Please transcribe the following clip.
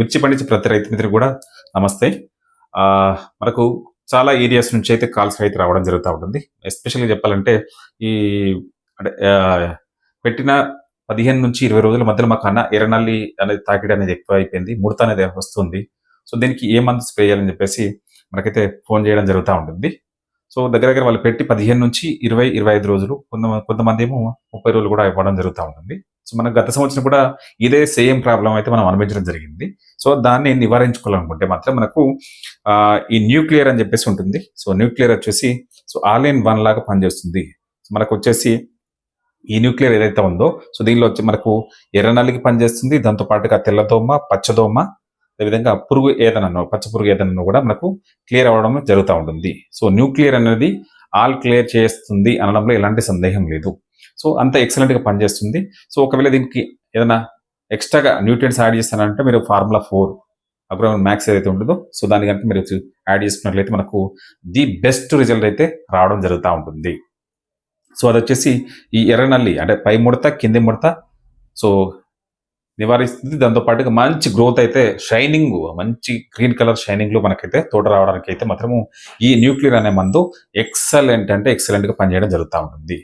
మిర్చి పండించే ప్రతి రైతు మిత్రులు కూడా నమస్తే. మనకు చాలా ఏరియాస్ నుంచి అయితే కాల్స్ అయితే రావడం జరుగుతూ ఉంటుంది. ఎస్పెషల్గా చెప్పాలంటే ఈ అంటే పెట్టిన పదిహేను నుంచి ఇరవై రోజుల మధ్యలో మాకు అన్న ఎర్రనల్లి అనేది తాకిడి అనేది ఎక్కువ అయిపోయింది ముడత అనేది వస్తుంది. సో దీనికి ఏ మందు స్ప్రే చేయాలని చెప్పేసి మనకైతే ఫోన్ చేయడం జరుగుతూ ఉంటుంది. సో దగ్గర దగ్గర వాళ్ళు పెట్టి పదిహేను నుంచి ఇరవై ఇరవై ఐదు రోజులు కొంత కొంతమంది ఏమో ముప్పై రోజులు కూడా ఇవ్వడం జరుగుతూ ఉంటుంది. సో మనకు గత సంవత్సరం కూడా ఇదే సేమ్ ప్రాబ్లం అయితే మనం అనుభవించడం జరిగింది. సో దాన్ని నివారించుకోవాలనుకుంటే మాత్రం మనకు ఈ న్యూక్లియర్ అని చెప్పేసి ఉంటుంది. సో న్యూక్లియర్ వచ్చేసి సో ఆల్ ఇన్ వన్ లాగా పనిచేస్తుంది. మనకు వచ్చేసి ఈ న్యూక్లియర్ ఏదైతే ఉందో సో దీనిలో వచ్చి మనకు ఎర్రనల్లికి పనిచేస్తుంది. దాంతో పాటుగా తెల్లదోమ పచ్చదోమ అదేవిధంగా పురుగు ఏదనను పచ్చ పురుగు ఏదనను కూడా మనకు క్లియర్ అవ్వడం జరుగుతూ ఉంటుంది. సో న్యూక్లియర్ అనేది ఆల్ క్లియర్ చేస్తుంది అనడంలో ఎలాంటి సందేహం లేదు. సో అంత ఎక్సలెంట్గా పనిచేస్తుంది. సో ఒకవేళ దీనికి ఏదైనా ఎక్స్ట్రాగా న్యూట్రియన్స్ యాడ్ చేస్తానంటే మీరు ఫార్ములా ఫోర్ అగ్రోన్ మ్యాక్స్ ఏదైతే ఉంటుందో సో దాని కనుక మీరు యాడ్ చేసుకున్నట్లయితే మనకు ది బెస్ట్ రిజల్ట్ అయితే రావడం జరుగుతూ ఉంటుంది. సో అది వచ్చేసి ఈ ఎర్రనల్లి అంటే పై ముడత కింది ముడత సో నివారిస్తుంది. దాంతో పాటుగా మంచి గ్రోత్ అయితే షైనింగ్ మంచి గ్రీన్ కలర్ షైనింగ్లో మనకైతే తోట రావడానికి అయితే మాత్రము ఈ న్యూక్లియర్ అనే మందు ఎక్సలెంట్ అంటే ఎక్సలెంట్గా పనిచేయడం జరుగుతూ ఉంటుంది.